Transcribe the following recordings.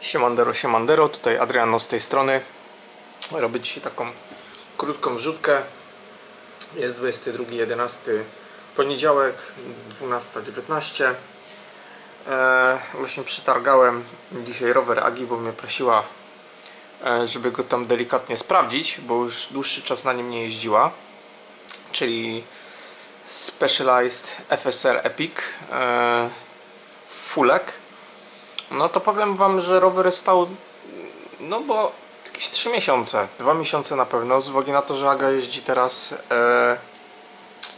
Siemandero, siemandero, tutaj Adriano z tej strony. Robię dzisiaj taką krótką wrzutkę. Jest 22.11 poniedziałek, 12.19. E, właśnie przetargałem dzisiaj rower Agi, bo mnie prosiła, e, żeby go tam delikatnie sprawdzić, bo już dłuższy czas na nim nie jeździła. Czyli Specialized FSR Epic e, Fulek. No to powiem wam, że rower stał no bo jakieś 3 miesiące, 2 miesiące na pewno, z uwagi na to, że Aga jeździ teraz e,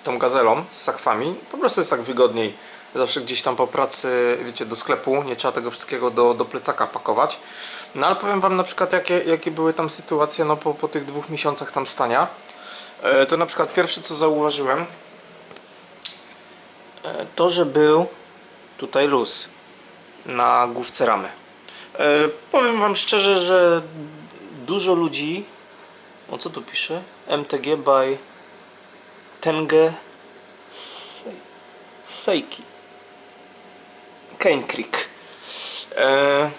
tą gazelą z sakwami. Po prostu jest tak wygodniej. Zawsze gdzieś tam po pracy, wiecie, do sklepu, nie trzeba tego wszystkiego do, do plecaka pakować. No ale powiem wam na przykład, jakie, jakie były tam sytuacje no, po, po tych dwóch miesiącach tam stania. E, to na przykład pierwsze co zauważyłem, e, to, że był tutaj luz na główce ramy. E, powiem Wam szczerze, że dużo ludzi. O co tu pisze? MTG by Tenge Sei- Seiki. Cane Creek. E,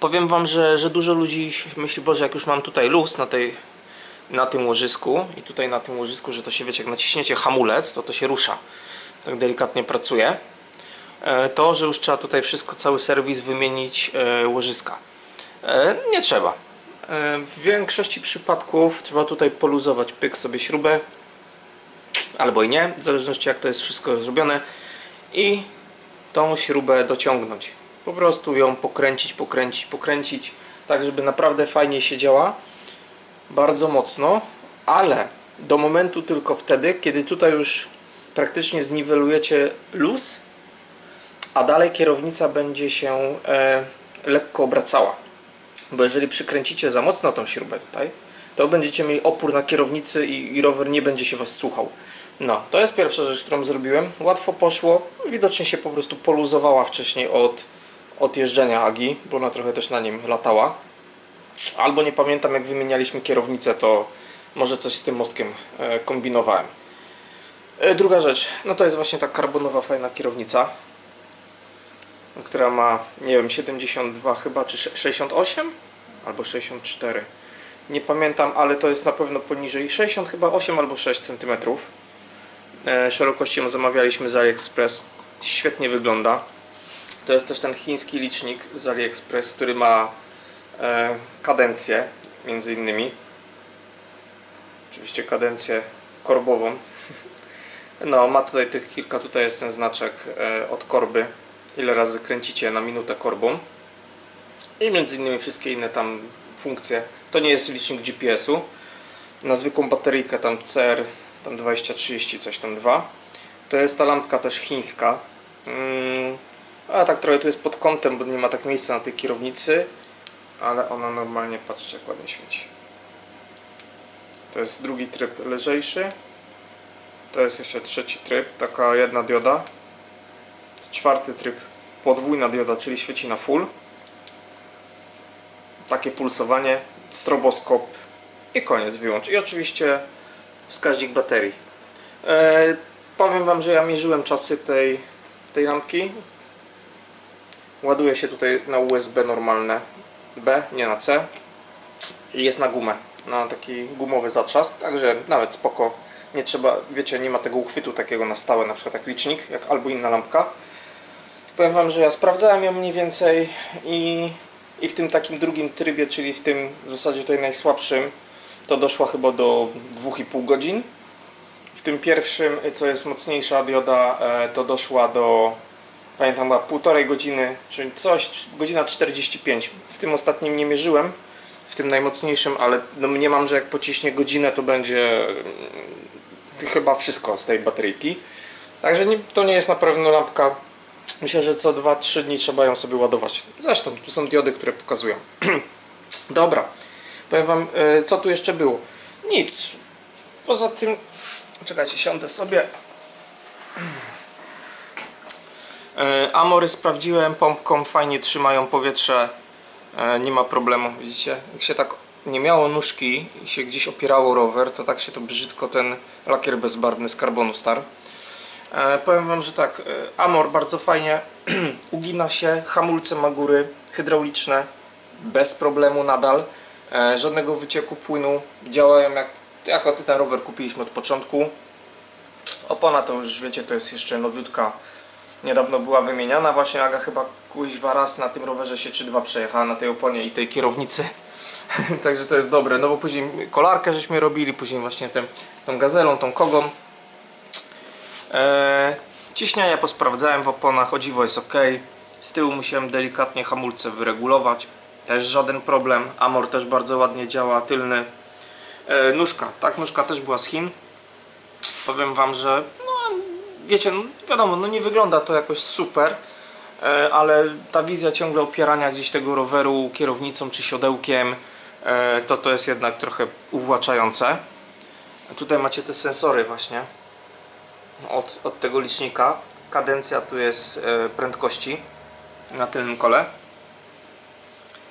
powiem Wam, że, że dużo ludzi myśli, Boże, jak już mam tutaj luz na tej na tym łożysku i tutaj na tym łożysku, że to się wiecie, jak naciśniecie hamulec, to to się rusza. Tak delikatnie pracuje. E, to, że już trzeba tutaj wszystko, cały serwis wymienić e, łożyska. E, nie trzeba. W większości przypadków trzeba tutaj poluzować pyk sobie śrubę albo i nie, w zależności jak to jest wszystko zrobione i tą śrubę dociągnąć. Po prostu ją pokręcić, pokręcić, pokręcić, tak żeby naprawdę fajnie siedziała, bardzo mocno, ale do momentu tylko wtedy, kiedy tutaj już praktycznie zniwelujecie luz a dalej kierownica będzie się e, lekko obracała. Bo jeżeli przykręcicie za mocno tą śrubę tutaj, to będziecie mieli opór na kierownicy i, i rower nie będzie się Was słuchał. No, to jest pierwsza rzecz, którą zrobiłem. Łatwo poszło. Widocznie się po prostu poluzowała wcześniej od, od jeżdżenia Agi, bo ona trochę też na nim latała. Albo nie pamiętam, jak wymienialiśmy kierownicę, to może coś z tym mostkiem e, kombinowałem. E, druga rzecz, no to jest właśnie ta karbonowa fajna kierownica która ma, nie wiem, 72 chyba, czy 68 albo 64. Nie pamiętam, ale to jest na pewno poniżej 60 chyba 8 albo 6 cm. E, szerokości ją zamawialiśmy z AliExpress. Świetnie wygląda. To jest też ten chiński licznik z AliExpress, który ma e, kadencję między innymi. Oczywiście kadencję korbową. No, ma tutaj tych kilka, tutaj jest ten znaczek e, od korby ile razy kręcicie na minutę korbą i między innymi wszystkie inne tam funkcje. To nie jest licznik GPS-u. Na zwykłą bateryjkę tam CR tam 2030 coś tam 2. To jest ta lampka też chińska. Mm, a tak trochę tu jest pod kątem, bo nie ma tak miejsca na tej kierownicy, ale ona normalnie, patrzcie jak ładnie świeci. To jest drugi tryb lżejszy. To jest jeszcze trzeci tryb, taka jedna dioda czwarty tryb podwójna dioda, czyli świeci na full. Takie pulsowanie, stroboskop i koniec wyłącz. I oczywiście wskaźnik baterii. E, powiem Wam, że ja mierzyłem czasy tej, tej lampki. Ładuje się tutaj na USB normalne B, nie na C. I jest na gumę, na taki gumowy zatrzask, także nawet spoko. Nie trzeba, wiecie, nie ma tego uchwytu takiego na stałe, na przykład jak licznik, jak albo inna lampka. Powiem Wam, że ja sprawdzałem ją mniej więcej i, i w tym takim drugim trybie, czyli w tym w zasadzie tutaj najsłabszym, to doszła chyba do 2,5 godzin. W tym pierwszym, co jest mocniejsza dioda, e, to doszła do pamiętam chyba półtorej godziny, czyli coś, godzina 45. W tym ostatnim nie mierzyłem, w tym najmocniejszym, ale no mniemam, że jak pociśnie godzinę, to będzie mm, chyba wszystko z tej bateryjki. Także nie, to nie jest na pewno lampka Myślę, że co 2-3 dni trzeba ją sobie ładować. Zresztą tu są diody, które pokazują. Dobra, powiem Wam, e, co tu jeszcze było. Nic. Poza tym, czekajcie, siądę sobie. E, Amory sprawdziłem pompką, fajnie trzymają powietrze, e, nie ma problemu, widzicie? Jak się tak nie miało nóżki i się gdzieś opierało rower, to tak się to brzydko ten lakier bezbarwny z karbonu star. E, powiem Wam, że tak, e, Amor bardzo fajnie ugina się, hamulce ma góry hydrauliczne, bez problemu nadal, e, żadnego wycieku płynu, działają jak, jako ten rower kupiliśmy od początku. Opona to już wiecie, to jest jeszcze nowiutka, niedawno była wymieniana, właśnie Aga chyba kuźwa raz na tym rowerze się czy dwa przejechała na tej oponie i tej kierownicy. Także to jest dobre. No bo później kolarkę żeśmy robili, później właśnie tym, tą gazelą, tą kogą. Eee, ciśnienia posprawdzałem w oponach, o dziwo jest ok. Z tyłu musiałem delikatnie hamulce wyregulować. Też żaden problem. Amor też bardzo ładnie działa, tylny. Eee, nóżka, tak, nóżka też była z Chin. Powiem Wam, że no, wiecie, no, wiadomo, no nie wygląda to jakoś super, e, ale ta wizja ciągle opierania gdzieś tego roweru kierownicą czy siodełkiem, e, to to jest jednak trochę uwłaczające. Tutaj macie te sensory właśnie od, od tego licznika. Kadencja tu jest e, prędkości na tylnym kole.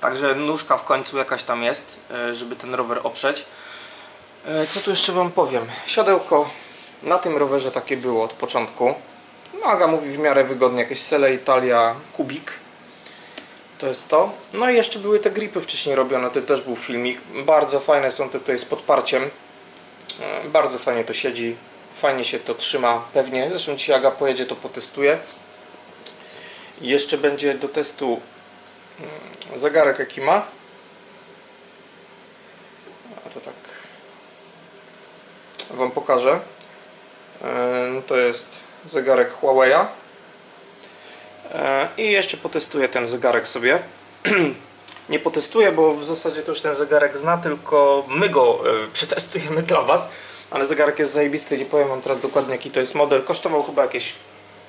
Także nóżka w końcu jakaś tam jest, e, żeby ten rower oprzeć. E, Co tu jeszcze Wam powiem? Siodełko na tym rowerze takie było od początku. No, Aga mówi w miarę wygodnie, jakieś Sele Italia Kubik. To jest to. No i jeszcze były te gripy wcześniej robione, to też był filmik. Bardzo fajne są te tutaj z podparciem. Bardzo fajnie to siedzi. Fajnie się to trzyma pewnie. Zresztą dzisiaj Aga pojedzie, to potestuje. I jeszcze będzie do testu mm, zegarek jaki ma. A to tak Wam pokażę. Yy, To jest zegarek Huawei'a. Yy, I jeszcze potestuję ten zegarek sobie. Nie potestuję, bo w zasadzie to już ten zegarek zna, tylko my go yy, przetestujemy dla Was. Ale zegarek jest zajebisty, nie powiem Wam teraz dokładnie jaki to jest model. Kosztował chyba jakieś,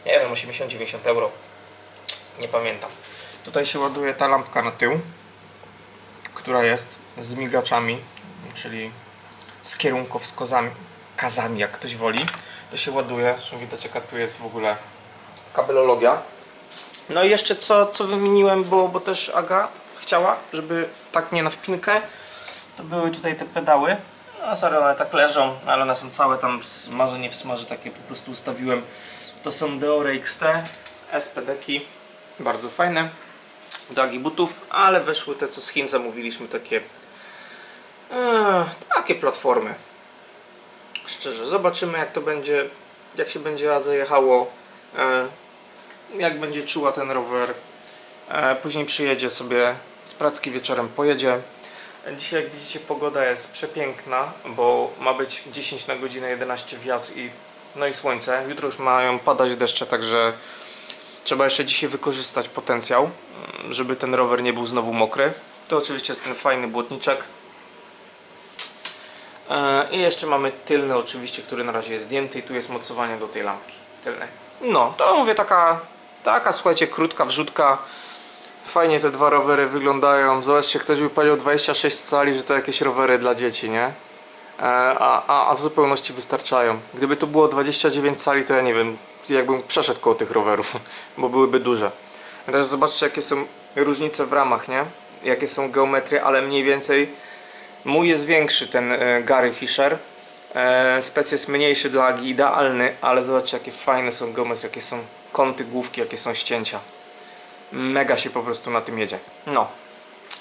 nie wiem, 80-90 euro. Nie pamiętam. Tutaj się ładuje ta lampka na tył, która jest z migaczami, czyli z kierunkowskazami, kazami, jak ktoś woli. To się ładuje. Zresztą widać jaka tu jest w ogóle kabelologia. No i jeszcze co, co wymieniłem, bo, bo też Aga chciała, żeby tak nie na wpinkę, to były tutaj te pedały. No sorry, one tak leżą, ale one są całe tam w smarze, nie w smarze, takie po prostu ustawiłem. To są Deore XT, SPD-ki, bardzo fajne. Do Agi butów, ale weszły te co z Chin zamówiliśmy, takie Eee, takie platformy. Szczerze, zobaczymy jak to będzie, jak się będzie Adze jechało, e, jak będzie czuła ten rower. E, później przyjedzie sobie z pracki wieczorem, pojedzie. Dzisiaj jak widzicie pogoda jest przepiękna, bo ma być 10 na godzinę 11 wiatr i no i słońce. Jutro już mają padać deszcze, także trzeba jeszcze dzisiaj wykorzystać potencjał, żeby ten rower nie był znowu mokry. To oczywiście jest ten fajny błotniczek. E, I jeszcze mamy tylny oczywiście, który na razie jest zdjęty i tu jest mocowanie do tej lampki tylnej. No, to mówię taka, taka słuchajcie, krótka wrzutka. Fajnie te dwa rowery wyglądają. Zobaczcie, ktoś by powiedział 26 cali, że to jakieś rowery dla dzieci, nie? E, A, a, a w zupełności wystarczają. Gdyby to było 29 cali, to ja nie wiem, jakbym przeszedł koło tych rowerów, bo byłyby duże. Teraz zobaczcie, jakie są różnice w ramach, nie? Jakie są geometrie, ale mniej więcej Mój jest większy, ten e, Gary Fisher. E, Spec jest mniejszy dla Agi, idealny, ale zobaczcie jakie fajne są geometrie, jakie są kąty główki, jakie są ścięcia. Mega się po prostu na tym jedzie. No.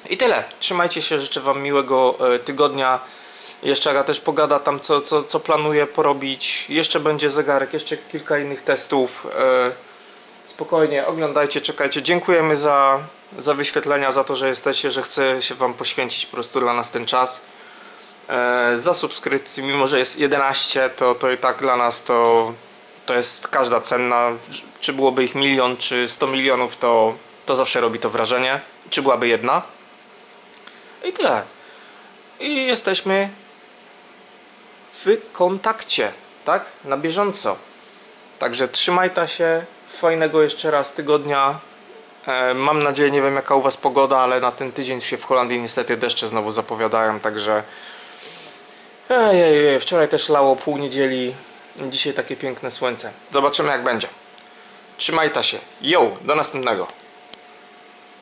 I tyle. Trzymajcie się, życzę Wam miłego e, tygodnia. Jeszcze Aga też pogada tam, co, co, co planuje porobić. Jeszcze będzie zegarek, jeszcze kilka innych testów. E, Spokojnie, oglądajcie, czekajcie. Dziękujemy za, za wyświetlenia, za to, że jesteście, że chcę się Wam poświęcić po prostu dla nas ten czas. E, za subskrypcję, mimo że jest 11, to, to i tak dla nas to, to jest każda cenna. Czy byłoby ich milion, czy 100 milionów, to, to zawsze robi to wrażenie. Czy byłaby jedna. I tyle. I jesteśmy w kontakcie, tak? Na bieżąco. Także trzymaj ta się. Fajnego jeszcze raz tygodnia. E, mam nadzieję, nie wiem jaka u Was pogoda, ale na ten tydzień się w Holandii niestety deszcze znowu zapowiadają, także Ejej, wczoraj też lało pół niedzieli, dzisiaj takie piękne słońce. Zobaczymy jak będzie. Trzymaj ta się. Yo, do następnego.